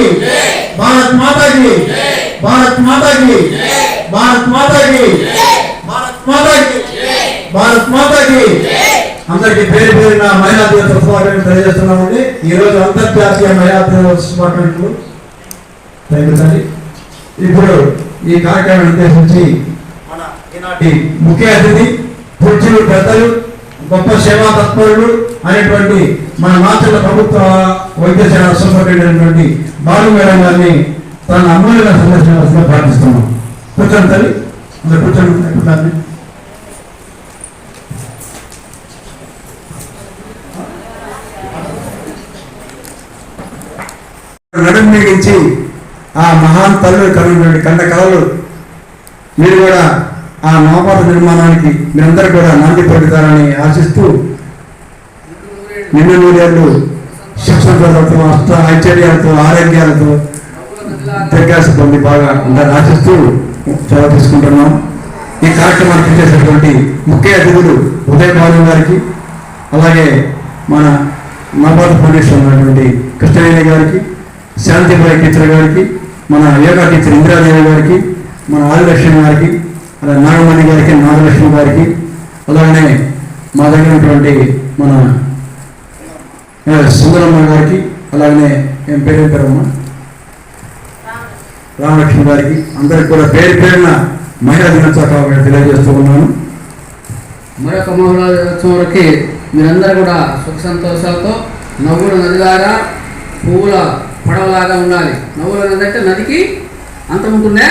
की भारत माता की भारत माता की भारत माता की भारत माता की భారత్ మాతాకి అందరికి పేరు పేరున మహిళా దివస శుభాకాంక్షలు తెలియజేస్తున్నామండి ఈ రోజు అంతర్జాతీయ మహిళా దివస శుభాకాంక్షలు థ్యాంక్ యూ తల్లి ఇప్పుడు ఈ కార్యక్రమాన్ని ఉద్దేశించి మన ఈనాటి ముఖ్య అతిథి పూజ్యులు పెద్దలు గొప్ప సేవా తత్పరుడు అనేటువంటి మన మాతృ ప్రభుత్వ వైద్యశాల సూపరింటెండెంట్ బాలు మేడం గారిని తన అమూల్యమైన సందర్శన ప్రార్థిస్తున్నాం. కూర్చొని తల్లి. అందరు కూర్చొని కూర్చోండి నడుము మిగించి ఆ మహాన్ తల్లు కన్నటువంటి కన్న కళలు. మీరు కూడా ఆ నవపాత నిర్మాణానికి మీరందరూ కూడా నాంది పడుతారని ఆశిస్తూ నిన్న నూరేళ్ళు శిక్షణతో అష్ట ఐశ్వర్యాలతో ఆరోగ్యాలతో దగ్గరసి పొంది బాగా ఉండాలని ఆశిస్తూ చొరవ తీసుకుంటున్నాం. ఈ కార్యక్రమానికి చేసేటువంటి ముఖ్య అతిథులు ఉదయ్ బాలు గారికి అలాగే మన నవపాత ఫౌండేషన్ ఉన్నటువంటి కృష్ణవేణి గారికి శాంతిబాయి టీచర్ గారికి మన యోగా టీచర్ ఇందిరాదేవి గారికి మన ఆదిలక్ష్మి గారికి అలా నాగమణి గారికి నాగలక్ష్మి గారికి అలానే మా దగ్గర ఉన్నటువంటి మన సుందరమ్మ గారికి అలాగనే ఏం పేరు పేరమ్మ రామలక్ష్మి గారికి అందరికి కూడా పేరు పేరున మహిళా దినోత్సవ తెలియజేస్తూ ఉన్నాను. మరొక మహిళా వరకు మీరందరూ కూడా సుఖ సంతోషాలతో నవ్వుల నదిలాగా పువ్వుల పడవలాగా ఉండాలి. నవ్వుల నది అంటే నదికి అంతం ఉంటుందే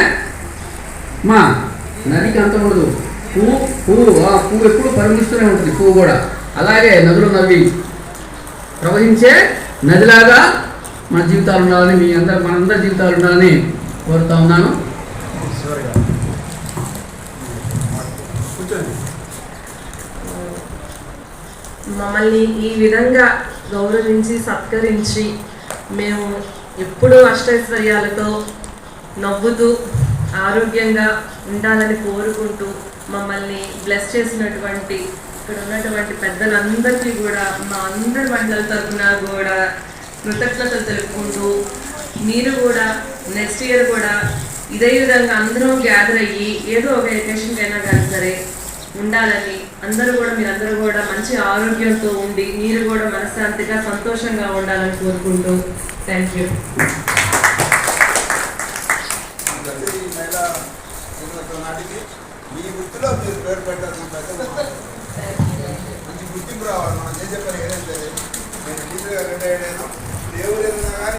మా నదికి అంతం ఉండదు. పువ్వు పువ్వు ఆ పువ్వు ఎప్పుడు పరిమిస్తూనే ఉంటుంది పువ్వు కూడా. అలాగే నదులు నవ్వి ప్రవహించే నదిలాగా మన జీవితాలు ఉండాలని మీ అందరు మనందరి జీవితాలు ఉండాలని కోరుతా ఉన్నాను. మమ్మల్ని ఈ విధంగా గౌరవించి సత్కరించి మేము ఎప్పుడూ అష్టైశ్వర్యాలతో నవ్వుతూ ఆరోగ్యంగా ఉండాలని కోరుకుంటూ మమ్మల్ని బ్లెస్ చేసినటువంటి ఇక్కడ ఉన్నటువంటి పెద్దలందరికీ కూడా మా అందరి మండల తరఫున కూడా కృతజ్ఞతలు తెలుపుకుంటూ మీరు కూడా నెక్స్ట్ ఇయర్ కూడా ఇదే విధంగా అందరం గ్యాదర్ అయ్యి ఏదో ఒక ఎకేషన్కి అయినా కానీ సరే ఉండాలని అందరూ కూడా మీరందరూ కూడా మంచి ఆరోగ్యంతో ఉండి మీరు కూడా మనశ్శాంతిగా సంతోషంగా ఉండాలని కోరుకుంటూ థ్యాంక్ యూ ప్రతి మహిళా దినోత్సవం నాటికి మీ వృత్తిలో మీరు పేరు పెట్టాల్సిన పెద్ద మంచి గుర్తింపు రావాలి. మనం చేసే పని ఏదైతే నేను టీచర్గా రిటైర్డ్ అయ్యాను దేవుడు ఏదైనా కానీ